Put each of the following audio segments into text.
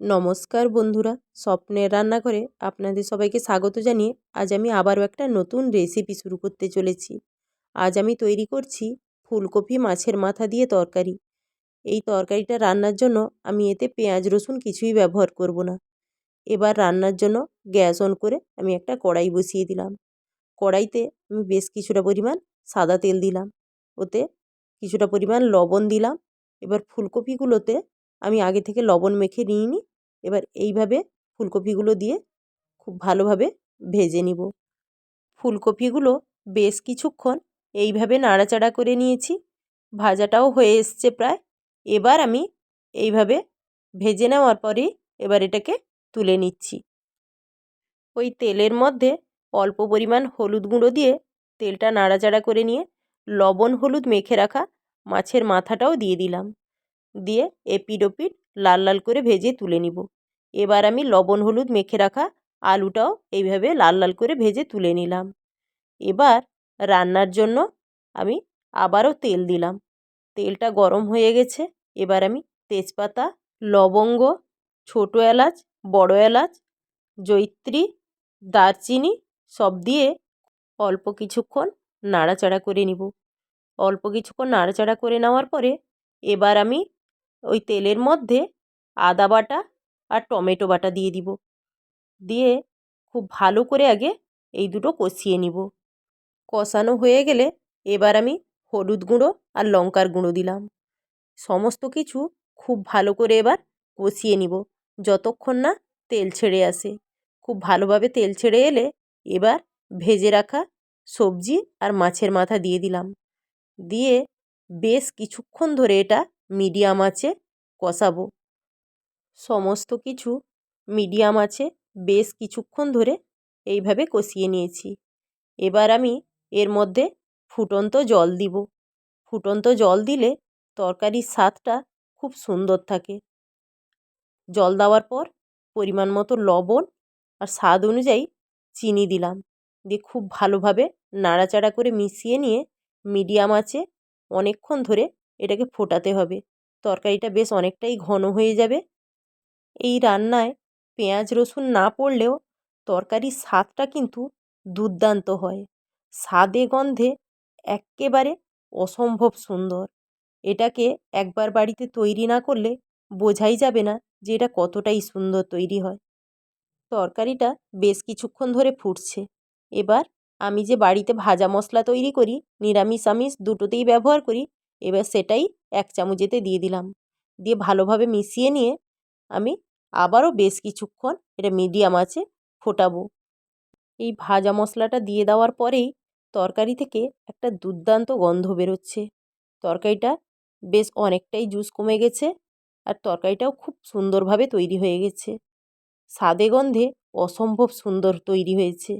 নমস্কার বন্ধুরা, স্বপ্নের রান্নাঘরে আপনাদের সবাইকে স্বাগত জানিয়ে আজ আমি আবারও একটা নতুন রেসিপি শুরু করতে চলেছি। আজ আমি তৈরি করছি ফুলকপি মাছের মাথা দিয়ে তরকারি। এই তরকারিটা রান্নার জন্য আমি এতে পেঁয়াজ, রসুন কিছুই ব্যবহার করব না। এবার রান্নার জন্য গ্যাস অন করে আমি একটা কড়াই বসিয়ে দিলাম। কড়াইতে আমি বেশ কিছুটা পরিমাণ সাদা তেল দিলাম। ওতে কিছুটা পরিমাণ লবণ দিলাম। এবার ফুলকপিগুলোতে আমি আগে থেকে লবণ মেখে নিইনি। এবার এইভাবে ফুলকপিগুলো দিয়ে খুব ভালোভাবে ভেজে নিব। ফুলকপিগুলো বেশ কিছুক্ষণ এইভাবে নাড়াচাড়া করে নিয়েছি। ভাজাটাও হয়ে এসছে প্রায়। এবার আমি এইভাবে ভেজে নেওয়ার পরে এবার এটাকে তুলে নিচ্ছি। ওই তেলের মধ্যে অল্প পরিমাণ হলুদ গুঁড়ো দিয়ে তেলটা নাড়াচাড়া করে নিয়ে লবণ হলুদ মেখে রাখা মাছের মাথাটাও দিয়ে দিলাম। দিয়ে এপিড ওপিড লাল লাল করে ভেজে তুলে নিব। এবার আমি লবণ, হলুদ মেখে রাখা আলুটাও এইভাবে লাল লাল করে ভেজে তুলে নিলাম। এবার রান্নার জন্য আমি আবারও তেল দিলাম। তেলটা গরম হয়ে গেছে। এবার আমি তেজপাতা, লবঙ্গ, ছোটো এলাচ, বড় এলাচ জৈত্রী দারচিনি সব দিয়ে অল্প কিছুক্ষণ নাড়াচাড়া করে নিব। অল্প কিছুক্ষণ নাড়াচাড়া করে নেওয়ার পরে এবার আমি ওই তেলের মধ্যে আদা বাটা আর টমেটো বাটা দিয়ে দিব। দিয়ে খুব ভালো করে আগে এই দুটো কষিয়ে নিব। কষানো হয়ে গেলে এবার আমি হলুদ গুঁড়ো আর লঙ্কার গুঁড়ো দিলাম। সমস্ত কিছু খুব ভালো করে এবার কষিয়ে নিব। যতক্ষণ না তেল ছেড়ে আসে। খুব ভালোভাবে তেল ছেড়ে এলে এবার ভেজে রাখা সবজি আর মাছের মাথা দিয়ে দিলাম। দিয়ে বেশ কিছুক্ষণ ধরে এটা মিডিয়াম আঁচে কষাবো। সমস্ত কিছু মিডিয়াম আছে, বেশ কিছুক্ষণ ধরে এইভাবে কষিয়ে নিয়েছি। এবার আমি এর মধ্যে ফুটন্ত জল দিব। ফুটন্ত জল দিলে তরকারির স্বাদটা খুব সুন্দর থাকে। জল দেওয়ার পর পরিমাণ মতো লবণ আর স্বাদ অনুযায়ী চিনি দিলাম। দিয়ে খুব ভালোভাবে নাড়াচাড়া করে মিশিয়ে নিয়ে মিডিয়াম আছে, অনেকক্ষণ ধরে এটাকে ফোটাতে হবে। তরকারিটা বেশ অনেকটাই ঘন হয়ে যাবে। এই রান্নায় পেঁয়াজ, রসুন না পড়লেও তরকারির স্বাদটা কিন্তু দুর্দান্ত হয়। স্বাদে গন্ধে এক্কেবারে অসম্ভব সুন্দর। এটাকে একবার বাড়িতে তৈরি না করলে বোঝাই যাবে না যে এটা কতটাই সুন্দর তৈরি হয়। তরকারিটা বেশ কিছুক্ষণ ধরে ফুটছে। এবার আমি যে বাড়িতে ভাজা মশলা তৈরি করি, নিরামিষ, আমিষ দুটোতেই ব্যবহার করি এবার সেটাই এক চামচেতে দিয়ে দিলাম। দিয়ে ভালোভাবে মিশিয়ে নিয়ে আমি আবারও বেশ কিছুক্ষণ এটা মিডিয়াম আঁচে ফোটাবো। এই ভাজা মশলাটা দিয়ে দেওয়ার পরেই তরকারি থেকে একটা দুর্দান্ত গন্ধ বেরোচ্ছে। তরকারিটা বেশ অনেকটাই জুস কমে গেছে আর তরকারিটাও খুব সুন্দরভাবে তৈরি হয়ে গেছে। স্বাদে গন্ধে অসম্ভব সুন্দর তৈরি হয়েছে।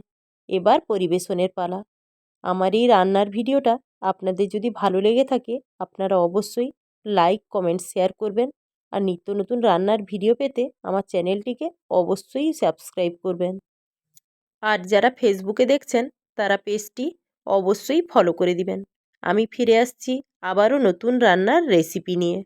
এবার পরিবেশনের পালা। আমার এই রান্নার ভিডিওটা আপনাদের যদি ভালো লেগে থাকে, আপনারা অবশ্যই লাইক কমেন্ট শেয়ার করবেন। আর নিত্য নতুন রান্নার ভিডিও পেতে আমার চ্যানেলটিকে অবশ্যই সাবস্ক্রাইব করবেন। আর যারা ফেসবুকে দেখছেন, তারা পেজটি অবশ্যই ফলো করে দিবেন। আমি ফিরে আসছি আবারও নতুন রান্নার রেসিপি নিয়ে।